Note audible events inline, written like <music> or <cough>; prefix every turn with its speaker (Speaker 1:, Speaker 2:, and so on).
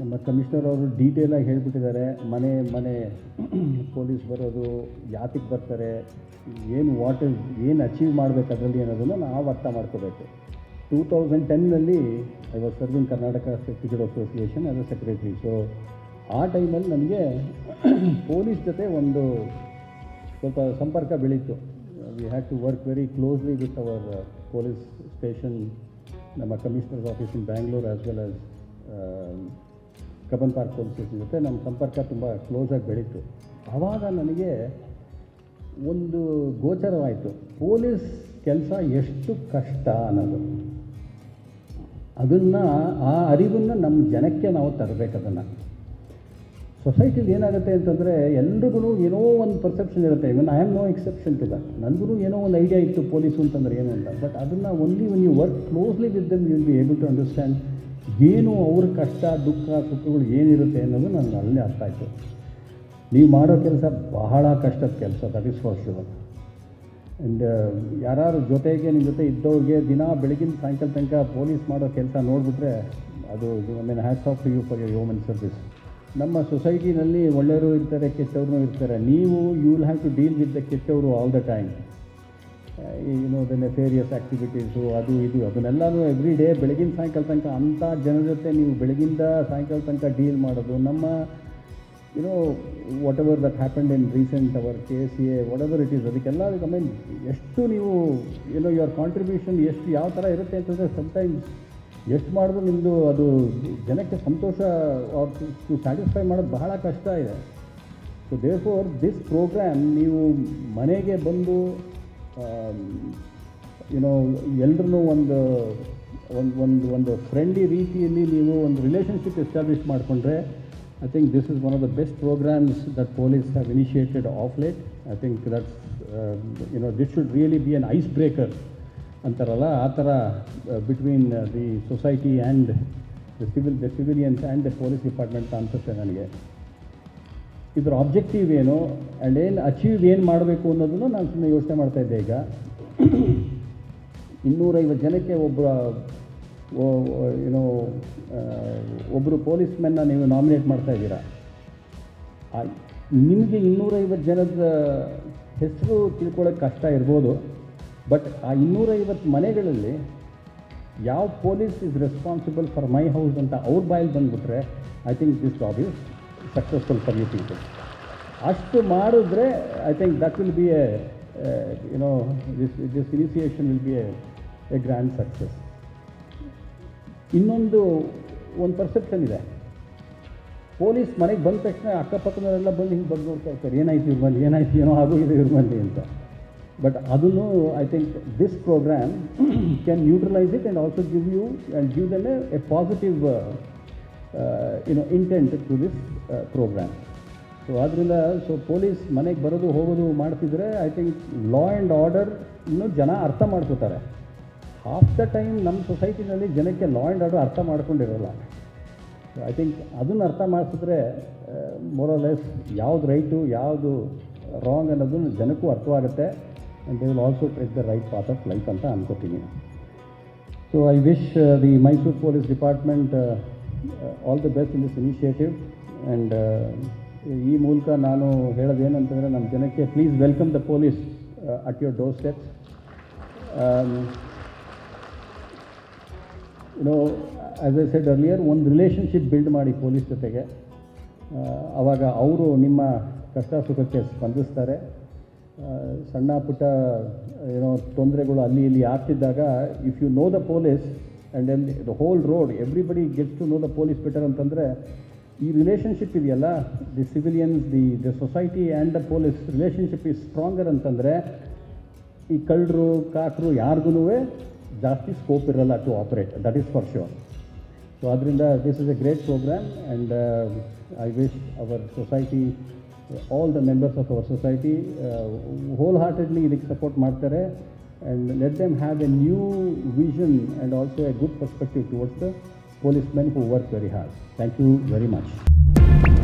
Speaker 1: ನಮ್ಮ ಕಮಿಷನರ್ ಅವರು ಡೀಟೇಲಾಗಿ ಹೇಳಿಬಿಟ್ಟಿದ್ದಾರೆ. ಮನೆ ಮನೆ ಪೊಲೀಸ್ ಬರೋದು, ಯಾತಿಗೆ ಬರ್ತಾರೆ, ಏನು ವಾಟ್ ಏನು ಅಚೀವ್ ಮಾಡಬೇಕು ಅದರಲ್ಲಿ ಅನ್ನೋದನ್ನು ನಾವು ಅರ್ಥ ಮಾಡ್ಕೋಬೇಕು. Two thousand ಟೆನ್ನಲ್ಲಿ I was serving Karnataka cricket association as a secretary so ಆ ಟೈಮಲ್ಲಿ ನನಗೆ <clears throat> ಪೊಲೀಸ್ ಜೊತೆ ಒಂದು ಸ್ವಲ್ಪ ಸಂಪರ್ಕ ಬೆಳೀತು. We had to work very closely with our police station ನಮ್ಮ commissioners office in Bangalore as well as Cubbon park police ಜೊತೆ ನಮ್ಮ ಸಂಪರ್ಕ ತುಂಬ ಕ್ಲೋಸಾಗಿ ಬೆಳೀತು. ಆವಾಗ ನನಗೆ ಒಂದು ಗೋಚರವಾಯಿತು. ಪೊಲೀಸ್ ಕೆಲಸ ಎಷ್ಟು ಕಷ್ಟ ಅನ್ನೋದು. ಅದನ್ನು, ಆ ಅರಿವನ್ನು ನಮ್ಮ ಜನಕ್ಕೆ ನಾವು ತರಬೇಕು ಅದನ್ನು. ಸೊಸೈಟಿಲಿ ಏನಾಗುತ್ತೆ ಅಂತಂದರೆ ಎಲ್ರಿಗೂ ಏನೋ ಒಂದು ಪರ್ಸೆಪ್ಷನ್ ಇರುತ್ತೆ. Even I am no exception to that ನನಗೂ ಏನೋ ಒಂದು ಐಡಿಯಾ ಇತ್ತು ಪೊಲೀಸು ಅಂತಂದ್ರೆ ಏನು ಅಂತ. ಬಟ್ ಅದನ್ನು only when you work closely with them you will be able to understand ಏನು ಅವ್ರ ಕಷ್ಟ, ದುಃಖ, ಸುಖಗಳು ಏನಿರುತ್ತೆ ಅನ್ನೋದು ನನಗೆ ಅಲ್ಲೇ ಅರ್ಥ ಆಯಿತು. ನೀವು ಮಾಡೋ ಕೆಲಸ ಬಹಳ ಕಷ್ಟದ ಕೆಲಸ that is for sure and ಯಾರು ಜೊತೆಗೆ ನಿಮ್ಮ ಜೊತೆ ಇದ್ದವ್ರಿಗೆ ದಿನ ಬೆಳಗಿನ ಸಾಯಂಕಾಲ ತನಕ ಪೊಲೀಸ್ ಮಾಡೋ ಕೆಲಸ ನೋಡಿಬಿಟ್ರೆ ಅದು I mean hats off you for your human service ನಮ್ಮ ಸೊಸೈಟಿನಲ್ಲಿ ಒಳ್ಳೆಯವರು ಇರ್ತಾರೆ, ಕೆಟ್ಟವರು ಇರ್ತಾರೆ. ನೀವು you will have to deal with the ಕೆಟ್ಟವರು ಆಲ್ ದ ಟೈಮ್ ಏನೋ ದ ನೆಫೇರಿಯಸ್ ಆ್ಯಕ್ಟಿವಿಟೀಸು ಅದು ಇದು, ಅದನ್ನೆಲ್ಲನೂ ಎವ್ರಿ ಡೇ ಬೆಳಗಿನ ಸಾಯಂಕಾಲ ತನಕ ಅಂಥ ಜನರ ಜೊತೆ ನೀವು ಬೆಳಗಿಂದ ಸಾಯಂಕಾಲ ತನಕ ಡೀಲ್ ಮಾಡೋದು, ನಮ್ಮ you know whatever that happened in recent our K C A whatever it is ಅದಕ್ಕೆಲ್ಲ ಐ ಮೀನ್ ಎಷ್ಟು ನೀವು ಏನೋ ಯುವರ್ ಕಾಂಟ್ರಿಬ್ಯೂಷನ್ ಎಷ್ಟು, ಯಾವ ಥರ ಇರುತ್ತೆ ಅಂತಂದರೆ ಸಮ್ಟೈಮ್ಸ್ ಎಷ್ಟು ಮಾಡಿದ್ರು ನಿಮ್ಮದು ಅದು ಜನಕ್ಕೆ ಸಂತೋಷ ಟು ಸ್ಯಾಟಿಸ್ಫೈ ಮಾಡೋದು ಬಹಳ ಕಷ್ಟ ಇದೆ. So therefore this program ನೀವು ಮನೆಗೆ ಬಂದು ಯುನೋ ಎಲ್ರೂ ಒಂದು ಒಂದು ಒಂದು ಒಂದು ಫ್ರೆಂಡ್ಲಿ ರೀತಿಯಲ್ಲಿ ನೀವು ಒಂದು ರಿಲೇಷನ್ಶಿಪ್ ಎಸ್ಟಾಬ್ಲಿಷ್ ಮಾಡಿಕೊಂಡ್ರೆ I think this is one of the best programmes that police have initiated of late I think that's you know this should really be an ice breaker ಅಂತಾರಲ್ಲ, ಆ ಥರ between the society and the civil the civilians and the police department ಅನಿಸುತ್ತೆ ನನಗೆ. ಇದ್ರ objective ಏನು? And ಏನು achieve ಏನು ಮಾಡಬೇಕು ಅನ್ನೋದನ್ನು ನಾನು ಸುಮ್ಮನೆ ಯೋಚನೆ ಮಾಡ್ತಾ ಇದ್ದೆ ಈಗ. ಇನ್ನೂರೈವತ್ತು ಜನಕ್ಕೆ ಒಬ್ಬ ಏನೋ ಒಬ್ಬರು ಪೊಲೀಸ್ ಪೊಲೀಸ್ಮೆನ್ನ ನೀವು ನಾಮಿನೇಟ್ ಮಾಡ್ತಾ ಇದ್ದೀರಾ? ನಿಮಗೆ ಇನ್ನೂರೈವತ್ತು ಜನದ ಹೆಸರು ತಿಳ್ಕೊಳ್ಳೋಕೆ ಕಷ್ಟ ಇರ್ಬೋದು. ಬಟ್ ಆ ಇನ್ನೂರೈವತ್ತು ಮನೆಗಳಲ್ಲಿ ಯಾವ police is responsible for my house ಅಂತ ಅವ್ರ ಬಾಯಲ್ಲಿ ಬಂದುಬಿಟ್ರೆ I think this job is successful for you people ಅಷ್ಟು ಮಾಡಿದ್ರೆ I think that will be a you know this this initiation will be a a grand success ಇನ್ನೊಂದು, ಒಂದು perception ಇದೆ. Police ಮನೆಗೆ ಬಂದ ತಕ್ಷಣ ಅಕ್ಕಪಕ್ಕದವರೆಲ್ಲ ಬಂದು ಹಿಂಗೆ ಬಂದು ನೋಡ್ತಾ ಇರ್ತಾರೆ. ಏನಾಯ್ತು ಇವ್ರ ಮನೆ? ಏನಾಯ್ತು? ಏನೋ ಆಗೋಗಿದೆ ಇವ್ರ ಮನೆ ಅಂತ. ಬಟ್ ಅದನ್ನು I think this programme can neutralise it and also give you and give them a positive you know intent to this programme so ಆದ್ದರಿಂದ ಸೊ ಪೊಲೀಸ್ ಮನೆಗೆ ಬರೋದು, ಹೋಗೋದು ಮಾಡ್ತಿದ್ರೆ I think law and order ಇನ್ನೂ ಜನ ಅರ್ಥ ಮಾಡ್ಕೋತಾರೆ. ಆಫ್ ದ ಟೈಮ್ ನಮ್ಮ ಸೊಸೈಟಿನಲ್ಲಿ ಜನಕ್ಕೆ ಲಾ ಆ್ಯಂಡ್ ಆರ್ಡರ್ ಅರ್ಥ ಮಾಡ್ಕೊಂಡಿರೋಲ್ಲ. ಸೊ ಐ ಥಿಂಕ್ ಅದನ್ನು ಅರ್ಥ ಮಾಡಿಸಿದ್ರೆ ಮೊರಲೆಸ್ ಯಾವುದು ರೈಟು, ಯಾವುದು ರಾಂಗ್ ಅನ್ನೋದು ಜನಕ್ಕೂ ಅರ್ಥವಾಗುತ್ತೆ and they will also take the right path of life ಅಂತ ಅನ್ಕೋತೀನಿ. So I wish the Mysuru police department all the best in this initiative and ಈ ಮೂಲಕ ನಾನು ಹೇಳೋದೇನಂತಂದರೆ ನಮ್ಮ ಜನಕ್ಕೆ please welcome the police at your doorstep you know as I said earlier ಒಂದು relationship build ಮಾಡಿ ಪೊಲೀಸ್ ಜೊತೆಗೆ. ಆವಾಗ ಅವರು ನಿಮ್ಮ ಕಷ್ಟ ಸುಖಕ್ಕೆ ಸ್ಪಂದಿಸ್ತಾರೆ. ಸಣ್ಣ ಪುಟ್ಟ ಏನೋ ತೊಂದರೆಗಳು ಅಲ್ಲಿ ಇಲ್ಲಿ ಆಗ್ತಿದ್ದಾಗ if you know the police and all the whole road everybody gets to know the police better ಅಂತಂದರೆ, ಈ ರಿಲೇಷನ್ಶಿಪ್ ಇದೆಯಲ್ಲ the civilians the the society and the police relationship is stronger ಅಂತಂದರೆ, ಈ ಕಳ್ಳರು, ಕಾಕರು ಯಾರಿಗೂ ಜಾಸ್ತಿ ಸ್ಕೋಪ್ ಇರಲ್ಲ to operate that is for sure so ಅದರಿಂದ this is a great programme and I wish our society all the members of our society whole heartedly ಇದಕ್ಕೆ support ಮಾಡ್ತಾರೆ. and let them have a new vision and also a good perspective towards the policemen who work very hard. Thank you very much.